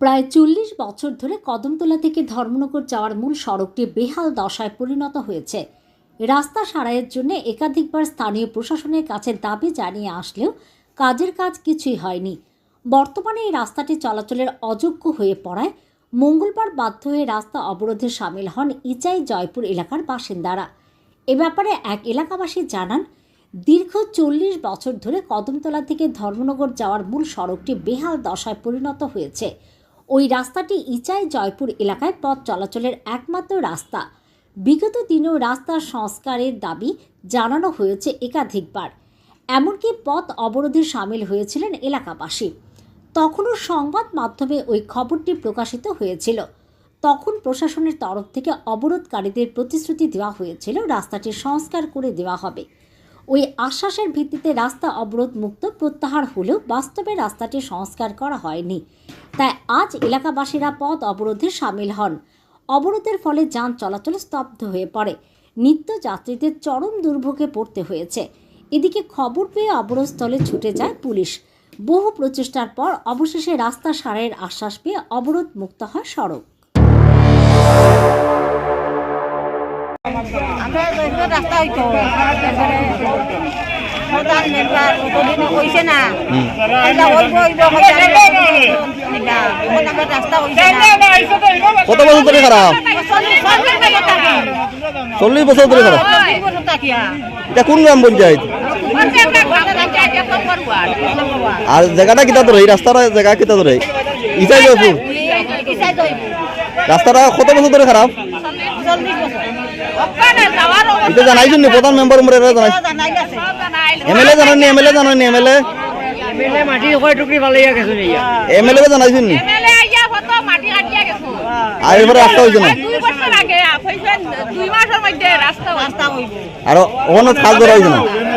প্রায় চল্লিশ বছর ধরে কদমতলা থেকে ধর্মনগর যাওয়ার মূল সড়কটি বেহাল দশায় পরিণত হয়েছে। রাস্তা সারাইয়ের জন্য একাধিকবার স্থানীয় প্রশাসনের কাছে দাবি জানিয়ে আসলেও কাজের কাজ কিছুই হয়নি। বর্তমানে এই রাস্তাটি চলাচলের অযোগ্য হয়ে পড়ায় মঙ্গলবার বাধ্য হয়ে রাস্তা অবরোধে সামিল হন ইচাই জয়পুর এলাকার বাসিন্দারা। এ ব্যাপারে এক এলাকাবাসী জানান, দীর্ঘ চল্লিশ বছর ধরে কদমতলা থেকে ধর্মনগর যাওয়ার মূল সড়কটি বেহাল দশায় পরিণত হয়েছে। ওই রাস্তাটি ইচাই জয়পুর এলাকায় পথ চলাচলের একমাত্র রাস্তা। বিগত দিনেও রাস্তার সংস্কারের দাবি জানানো হয়েছে একাধিকবার। এমনকি পথ অবরোধে সামিল হয়েছিলেন এলাকাবাসী। তখনও সংবাদ মাধ্যমে ওই খবরটি প্রকাশিত হয়েছিল। তখন প্রশাসনের তরফ থেকে অবরোধকারীদের প্রতিশ্রুতি দেওয়া হয়েছিল, রাস্তাটি সংস্কার করে দেওয়া হবে। ওই আশ্বাসের ভিত্তিতে রাস্তা অবরোধ মুক্ত প্রত্যাহার হলেও বাস্তবে রাস্তাটি সংস্কার করা হয়নি। তাই আজ এলাকাবাসীরা পথ অবরোধে সামিল হন। অবরোধের ফলে যান চলাচল স্তব্ধ হয়ে পড়ে। নিত্য যাত্রীদের চরম দুর্ভোগে পড়তে হয়েছে। এদিকে খবর পেয়ে অবরোধস্থলে ছুটে যায় পুলিশ। বহু প্রচেষ্টার পর অবশেষে রাস্তা সারের আশ্বাস পেয়ে অবরোধ মুক্ত হয় সড়ক। আমরা রাস্তা হইতো প্রধান মেম্বার কতদিন কইছে না। কত বছর ধরে খারাপ চল্লিশ বছর ধরে খারাপ এটা কোন গ্রাম পঞ্চায়েত? আর জায়গাটা কিতা ধরে এই রাস্তার জায়গা কিতা ধরে ইসাই জয়পুর রাস্তাটা কত বছর ধরে খারাপ এটা জানাইছেন নি প্রধান মেম্বার উমরে গেছে এমএলএ জানানি এমএলএ জানানি এমএলএ মেলে মাটি কয় টুকরি ভালাইয়া গেছো নিয়া এমএলএ জানাইছেন নি? আর এবারে রাস্তা হয়েছে না? রাস্তা হইব আর ওখানে কাজ করা হয়েছে না? না কোন রাস্তা